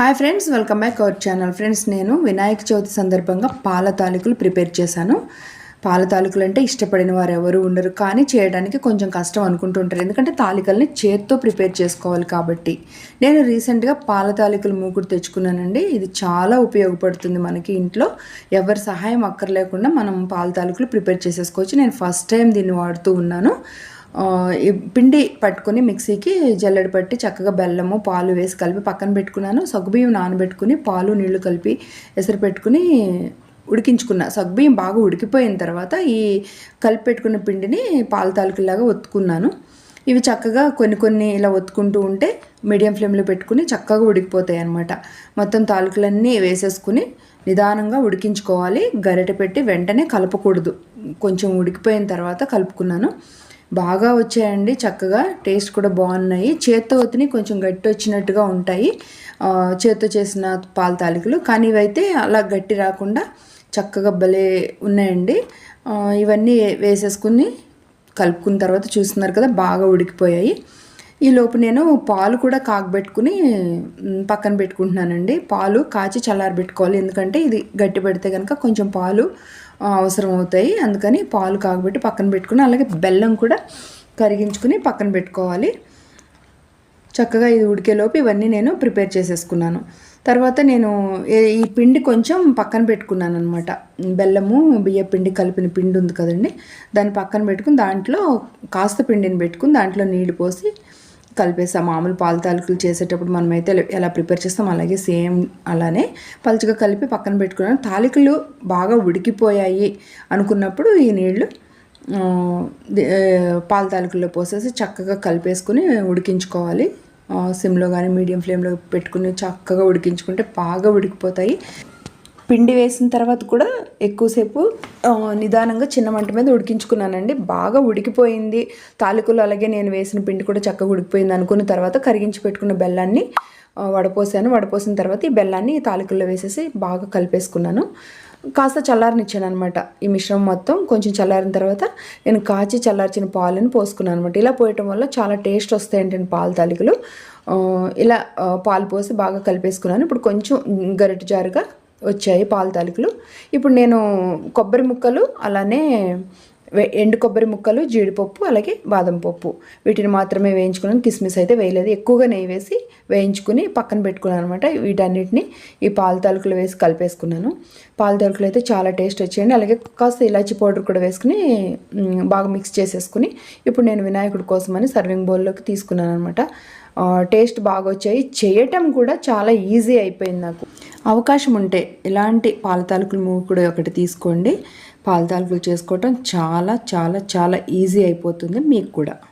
Hi friends welcome back our channel friends నేను వినాయక చవితి సందర్భంగా పాల తాలికలు ప్రిపేర్ చేశాను. పాల తాలికలు అంటే ఇష్టపడిన వారు ఎవరు ఉండరు కానీ చేయడానికి కొంచెం కష్టం అనుకుంటుంటారు ఎందుకంటే తాలికల్ని చేత్తో ప్రిపేర్ చేసుకోవాలి కాబట్టి. నేను రీసెంట్గా పాల తాలికలు మూకుడు తెచ్చుకున్నానండి. ఇది చాలా ఉపయోగపడుతుంది మనకి ఇంట్లో. ఎవరి సహాయం అక్కర్లేకుండా మనం పాల తాలికలు ప్రిపేర్ చేసేసుకోవచ్చు. నేను ఫస్ట్ టైం దీన్ని వాడుతూ ఉన్నాను. పిండి పట్టుకొని మిక్సీకి జల్లెడ పట్టి చక్కగా బెల్లము పాలు వేసి కలిపి పక్కన పెట్టుకున్నాను. సగ్గుబియ్యం నానబెట్టుకుని పాలు నీళ్ళు కలిపి ఎసరు పెట్టుకుని ఉడికించుకున్న. సగ్గుబియ్యం బాగా ఉడికిపోయిన తర్వాత ఈ కలిపి పెట్టుకున్న పిండిని పాల తాలూకులాగా ఒత్తుకున్నాను. ఇవి చక్కగా కొన్ని కొన్ని ఇలా ఒత్తుకుంటూ ఉంటే మీడియం ఫ్లేమ్లో పెట్టుకుని చక్కగా ఉడికిపోతాయి అనమాట మొత్తం తాలికలన్నీ వేసేసుకుని నిదానంగా ఉడికించుకోవాలి. గరిటె పెట్టి వెంటనే కలపకూడదు. కొంచెం ఉడికిపోయిన తర్వాత కలుపుకున్నాను. బాగా వచ్చాయండి చక్కగా. టేస్ట్ కూడా బాగున్నాయి. చేత్తో వత్తిని కొంచెం గట్టి వచ్చినట్టుగా ఉంటాయి. చేత్తో చేసిన పాల తాలికలు. కానీ ఇవైతే అలా గట్టి రాకుండా చక్కగా భలే ఉన్నాయండి. ఇవన్నీ వేసేసుకుని కలుపుకున్న తర్వాత చూస్తున్నారు కదా బాగా ఉడికిపోయాయి. ఈ లోపు నేను పాలు కూడా కాగబెట్టుకుని పక్కన పెట్టుకుంటున్నానండి. పాలు కాచి చల్లారబెట్టుకోవాలి. ఎందుకంటే ఇది గట్టి పెడితే కనుక కొంచెం పాలు అవసరం అవుతాయి అందుకని పాలు కాగబెట్టి పక్కన పెట్టుకుని అలాగే బెల్లం కూడా కరిగించుకుని పక్కన పెట్టుకోవాలి. చక్కగా ఇది ఉడికేలోపు ఇవన్నీ నేను ప్రిపేర్ చేసేసుకున్నాను. తర్వాత నేను ఈ పిండి కొంచెం పక్కన పెట్టుకున్నాను అనమాట బెల్లము బియ్య పిండి కలిపిన పిండి ఉంది కదండి. దాన్ని పక్కన పెట్టుకుని దాంట్లో కాస్త పిండిని పెట్టుకుని దాంట్లో నీళ్ళు పోసి కలిపేస్తాం మామూలు పాల తాలికలు చేసేటప్పుడు మనమైతే ఎలా ప్రిపేర్ చేస్తాం అలాగే సేమ్ అలానే పలుచగా కలిపి పక్కన పెట్టుకున్నాను తాలికలు బాగా ఉడికిపోయాయి అనుకున్నప్పుడు ఈ నీళ్ళు పాల తాలికల్లో పోసేసి చక్కగా కలిపేసుకుని ఉడికించుకోవాలి. సిమ్లో కానీ మీడియం ఫ్లేమ్లో పెట్టుకుని చక్కగా ఉడికించుకుంటే బాగా ఉడికిపోతాయి. పిండి వేసిన తర్వాత కూడా ఎక్కువసేపు నిదానంగా చిన్న మంట మీద ఉడికించుకున్నానండి. బాగా ఉడికిపోయింది. తాలికలు అలాగే నేను వేసిన పిండి కూడా చక్కగా ఉడికిపోయింది అనుకున్న తర్వాత కరిగించి పెట్టుకున్న బెల్లాన్ని వడపోసాను. వడపోసిన తర్వాత ఈ బెల్లాన్ని తాలికల్లో వేసేసి బాగా కలిపేసుకున్నాను. కాస్త చల్లారనిచ్చాను అనమాట ఈ మిశ్రమం మొత్తం. కొంచెం చల్లారిన తర్వాత నేను కాచి చల్లార్చిన పాలను పోసుకున్నాను అనమాట ఇలా పోయటం వల్ల చాలా టేస్ట్ వస్తాయి పాలు తాలికలు. ఇలా పాలు పోసి బాగా కలిపేసుకున్నాను. ఇప్పుడు కొంచెం గరిట జారుగా వచ్చాయి పాల తాలికలు. ఇప్పుడు నేను కొబ్బరి ముక్కలు అలానే ఎండు కొబ్బరి ముక్కలు జీడిపప్పు అలాగే బాదం పప్పు. వీటిని మాత్రమే వేయించుకున్నాను. కిస్మిస్ అయితే వేయలేదు. ఎక్కువగా నెయ్యి వేసి వేయించుకుని పక్కన పెట్టుకున్నాను అనమాట వీటన్నిటిని ఈ పాల తాలూకులు వేసి కలిపేసుకున్నాను. పాల తాలూకులు అయితే చాలా టేస్ట్ వచ్చేయండి. అలాగే కాస్త ఇలాచి పౌడర్ కూడా వేసుకుని బాగా మిక్స్ చేసేసుకుని ఇప్పుడు నేను వినాయకుడి కోసమని సర్వింగ్ బౌల్లోకి తీసుకున్నాను అనమాట టేస్ట్ బాగా వచ్చాయి. చేయటం కూడా చాలా ఈజీ అయిపోయింది నాకు. అవకాశం ఉంటే ఇలాంటి పాల తాలూకులు మూవ్ కూడా ఒకటి తీసుకోండి. పాలతాలకులు చేసుకోవటం చాలా చాలా చాలా ఈజీ అయిపోతుంది మీకు కూడా.